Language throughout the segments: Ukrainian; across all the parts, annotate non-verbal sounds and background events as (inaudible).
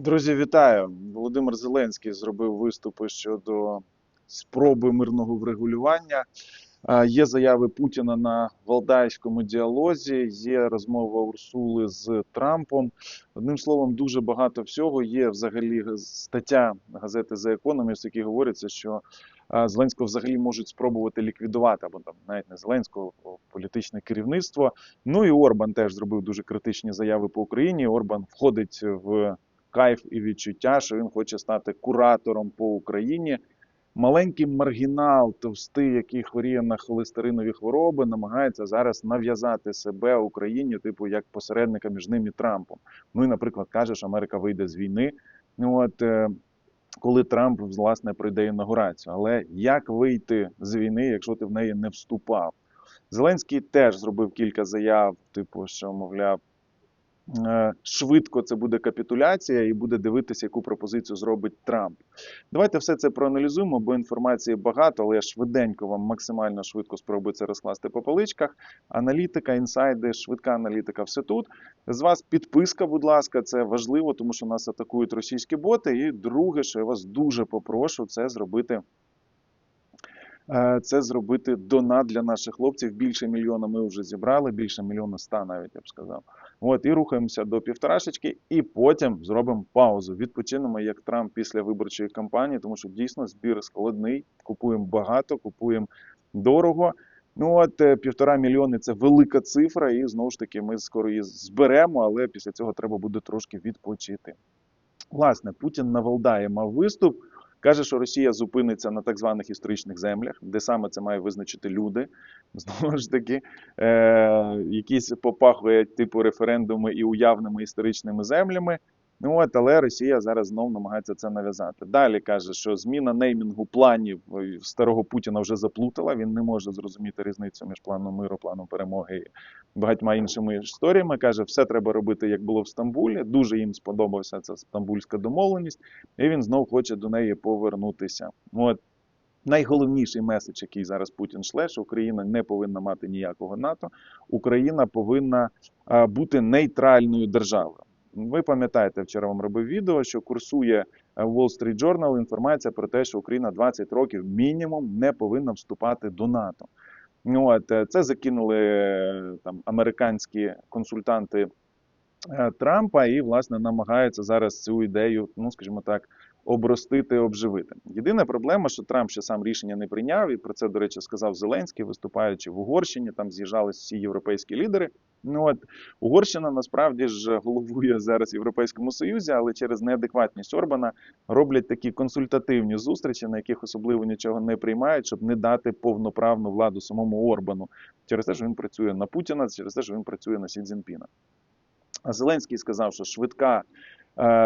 Друзі, вітаю! Володимир Зеленський зробив виступи щодо спроби мирного врегулювання. Є заяви Путіна на Валдайському діалозі, є розмова Урсули з Трампом. Одним словом, дуже багато всього. Є взагалі стаття газети The Economist, в якій говориться, що Зеленського взагалі можуть спробувати ліквідувати, або там навіть не Зеленського, політичне керівництво. Ну і Орбан теж зробив дуже критичні заяви по Україні. Орбан входить в кайф і відчуття, що він хоче стати куратором по Україні. Маленький маргінал, товстий, який хворіє на холестеринові хвороби, намагається зараз нав'язати себе Україні, типу як посередника між ним і Трампом. Ну і, наприклад, каже, що Америка вийде з війни. От е, коли Трамп власне пройде інаугурацію. Але як вийти з війни, якщо ти в неї не вступав? Зеленський теж зробив кілька заяв, типу, що мовляв. Е, Швидко це буде капітуляція, і буде дивитися, яку пропозицію зробить Трамп. Давайте все це проаналізуємо, бо інформації багато, але я швиденько вам максимально швидко спробую це розкласти по поличках. Аналітика, інсайди, швидка аналітика, все тут. З вас підписка, будь ласка, це важливо, тому що нас атакують російські боти. І друге, що я вас дуже попрошу, це зробити. Е, Це зробити донат для наших хлопців. Більше мільйона ми вже зібрали, більше мільйона ста навіть я б сказав. От і рухаємося до півторашечки, і потім зробимо паузу. Відпочинемо як Трамп після виборчої кампанії, тому що дійсно збір складний. Купуємо багато, купуємо дорого. Ну от е, півтора мільйони це велика цифра, і знову ж таки ми скоро її зберемо, але після цього треба буде трошки відпочити. Власне, Путін на Валдаї мав виступ. Каже, що Росія зупиниться на так званих історичних землях, де саме це має визначити люди. (laughs) Знову ж таки, е, якісь попахує типу референдуми і уявними історичними землями. Ну от, але Росія зараз знову намагається це нав'язати. Далі каже, що зміна неймінгу планів е, старого Путіна вже заплутала. Він не може зрозуміти різницю між планом миру, планом перемоги і багатьма іншими історіями. Каже, все треба робити, як було в Стамбулі. Дуже їм сподобався ця стамбульська домовленість, і він знов хоче до неї повернутися. От найголовніший меседж, який зараз Путін шле, що Україна не повинна мати ніякого НАТО. Україна повинна а, бути нейтральною державою. Ви пам'ятаєте, вчора вам робив відео, що курсує е, Wall Street Journal інформація про те, що Україна 20 років мінімум не повинна вступати до НАТО. Ну, От, е, це закинули е, там американські консультанти Трампа і, власне, намагаються зараз цю ідею, ну скажімо так, обростити, обживити. Єдина проблема, що Трамп ще сам рішення не прийняв, і про це, до речі, сказав Зеленський, виступаючи в Угорщині. Там з'їжджались всі європейські лідери. Ну от Угорщина насправді ж головує зараз Європейському Союзі, але через неадекватність Орбана роблять такі консультативні зустрічі, на яких особливо нічого не приймають, щоб не дати повноправну владу самому Орбану через те, що він працює на Путіна, через те, що він працює на Сі Цзіньпіна. А Зеленський сказав, що швидка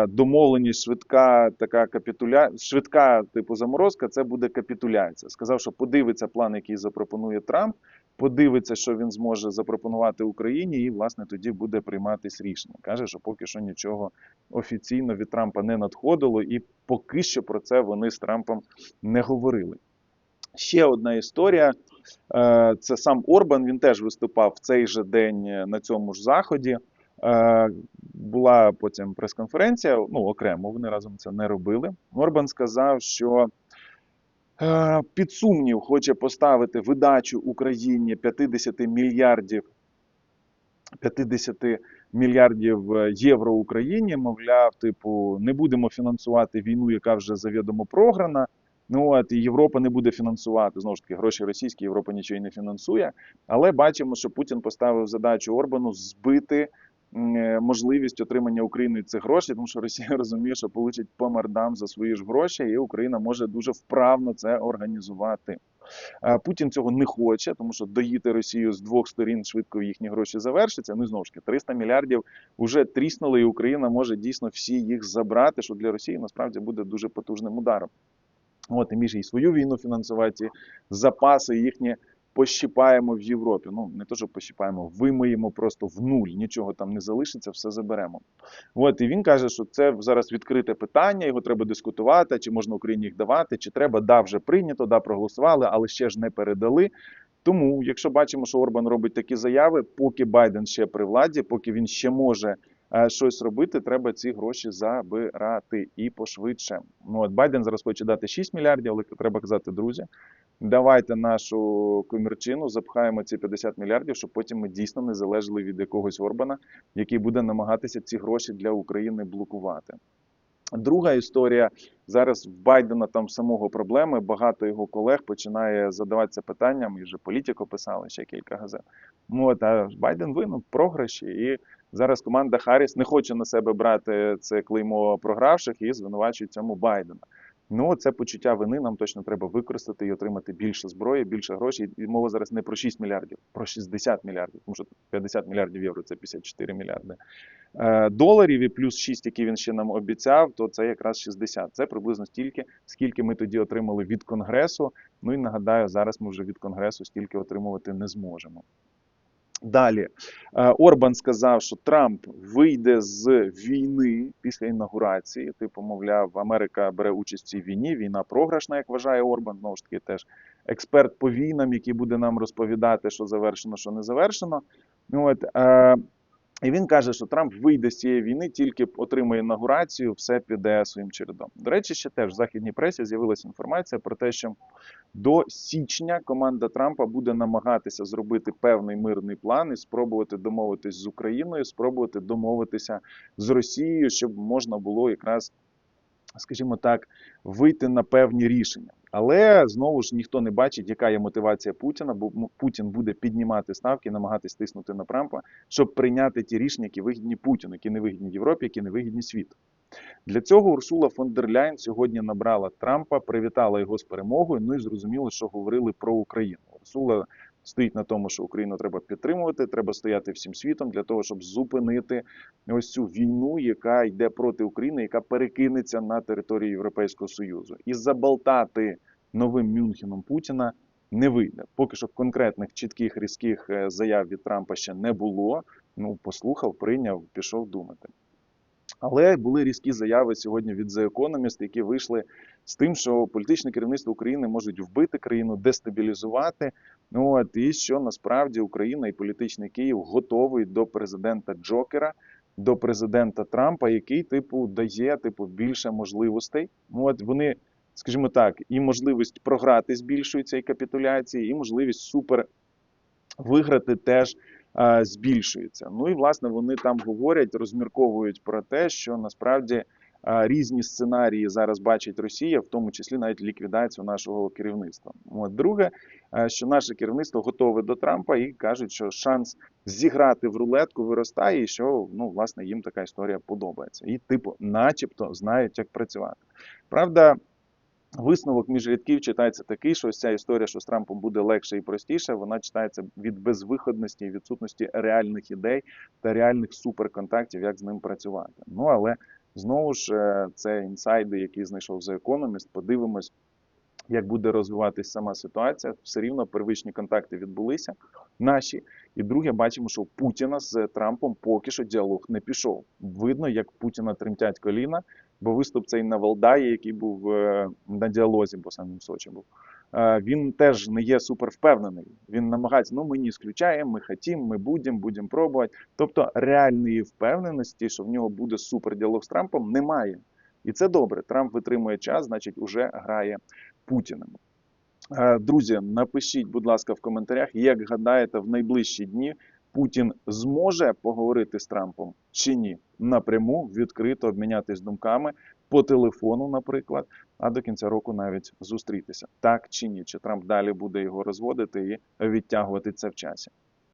домовленість, швидка така капітуля... швидка типу заморозка, це буде капітуляція. Сказав, що подивиться план, який запропонує Трамп, подивиться, що він зможе запропонувати Україні, і власне тоді буде прийматись рішення. Каже, що поки що нічого офіційно від Трампа не надходило, і поки що про це вони з Трампом не говорили. Ще одна історія. Е, Це сам Орбан. Він теж виступав в цей же день е, на цьому ж заході. Е, Була потім прес-конференція, ну окремо вони разом це не робили. Орбан сказав, що е, під сумнів хоче поставити видачу Україні 50 мільярдів 50 мільярдів е, євро Україні. Мовляв, типу, не будемо фінансувати війну, яка вже завідомо програна. Ну от і Європа не буде фінансувати знову ж таки гроші російські, Європа нічого й не фінансує. Але бачимо, що Путін поставив задачу Орбану збити можливість отримання Україною цих грошей, тому що Росія (laughs) розуміє, що получить по мордам за свої ж гроші, і Україна може дуже вправно це організувати. Путін цього не хоче, тому що доїти Росію з двох сторін швидко їхні гроші завершаться. Ну і знову ж таки 300 мільярдів вже тріснули, і Україна може дійсно всі їх забрати, що для Росії насправді буде дуже потужним ударом. От, і між і свою війну фінансувати, запаси їхні пощипаємо в Європі. Ну, не то, що пощипаємо, вимиємо просто в нуль, нічого там не залишиться, все заберемо. От, і він каже, що це зараз відкрите питання, його треба дискутувати, чи можна Україні їх давати, чи треба, да, вже прийнято, да, проголосували, але ще ж не передали. Тому, якщо бачимо, що Орбан робить такі заяви, поки Байден ще при владі, поки він ще може щось робити, треба ці гроші забирати і пошвидше. Ну от Байден зараз хоче дати 6 мільярдів, але треба казати, друзі, давайте нашу комірчину запхаємо ці 50 мільярдів, щоб потім ми дійсно не залежали від якогось Орбана, який буде намагатися ці гроші для України блокувати. Друга історія зараз в Байдена там самого проблеми. Багато його колег починає задаватися питанням, і вже політико писали ще кілька газет. Ну, а Байден винен програші, і зараз команда Харріс не хоче на себе брати це клеймо програвших і звинувачує цьому Байдена. Ну, це почуття вини нам точно треба використати і отримати більше зброї, більше грошей. І мова зараз не про 6 мільярдів, про 60 мільярдів, тому що 50 мільярдів євро це 54 мільярди е, доларів, і плюс 6, які він ще нам обіцяв, то це якраз 60. Це приблизно стільки, скільки ми тоді отримали від Конгресу. Ну і нагадаю, зараз ми вже від Конгресу стільки отримувати не зможемо. Далі е, Орбан сказав, що Трамп вийде з війни після інаугурації. Типу, мовляв, Америка бере участь в цій війні. Війна програшна, як вважає Орбан. Знову ж таки, теж експерт по війнам, який буде нам розповідати, що завершено, що не завершено. От, е, і він каже, що Трамп вийде з цієї війни, тільки отримає інаугурацію, все піде своїм чередом. До речі, ще теж в західній пресі з'явилася інформація про те, що до січня команда Трампа буде намагатися зробити певний мирний план і спробувати домовитись з Україною, спробувати домовитися з Росією, щоб можна було якраз, скажімо так, вийти на певні рішення. Але знову ж ніхто не бачить, яка є мотивація Путіна, бо Путін буде піднімати ставки, намагатись тиснути на Трампа, щоб прийняти ті рішення, які вигідні Путіну, які не вигідні Європі, які не вигідні світу. Для цього Урсула фон дер Ляйн сьогодні набрала Трампа, привітала його з перемогою. Ну і зрозуміло, що говорили про Україну. Урсула стоїть на тому, що Україну треба підтримувати, треба стояти всім світом для того, щоб зупинити ось цю війну, яка йде проти України, яка перекинеться на територію Європейського Союзу, і заболтати новим Мюнхеном Путіна. Не вийде. Поки що конкретних чітких різких е, заяв від Трампа ще не було. Ну, послухав, прийняв, пішов думати. Але були різкі заяви сьогодні від The Economist, які вийшли з тим, що політичне керівництво України можуть вбити країну, дестабілізувати. Ну от і що насправді Україна і політичний Київ готовий до президента Джокера, до президента Трампа, який типу дає типу більше можливостей. Ну от вони, скажімо так, і можливість програти збільшується і капітуляції, і можливість супер виграти теж збільшується. Ну і власне вони там говорять, розмірковують про те, що насправді різні сценарії зараз бачить Росія, в тому числі навіть ліквідацію нашого керівництва. От друге, що наше керівництво готове до Трампа і кажуть, що шанс зіграти в рулетку виростає, і що ну власне їм така історія подобається. І, типу, начебто, знають, як працювати. Правда. Висновок між рядків читається такий, що ось ця історія, що з Трампом буде легше і простіше, вона читається від безвиходності і відсутності реальних ідей та реальних суперконтактів, як з ним працювати. Ну але знову ж е, це інсайди, які знайшов The Economist, Подивимось, як буде розвиватись сама ситуація. Все рівно первичні контакти відбулися наші. І друге, бачимо, що Путіна з Трампом поки що діалог не пішов. Видно, як Путіна тремтять коліна. Бо виступ цей на Валдаї, який був е, на діалозі, бо сам в Сочі був, він теж не є супер впевнений. Він намагається, ну ми не исключаємо, ми хотім, ми будемо, будемо пробувати. Тобто реальної впевненості, що в нього буде супер діалог з Трампом, немає. І це добре. Трамп витримує час, значить, уже грає Путіним. Е, друзі, напишіть, будь ласка, в коментарях, як гадаєте, в найближчі дні Путін зможе поговорити з Трампом чи ні напряму відкрито обмінятись думками по телефону, наприклад, а до кінця року навіть зустрітися, так чи ні? Чи Трамп далі буде його розводити і відтягувати це в часі?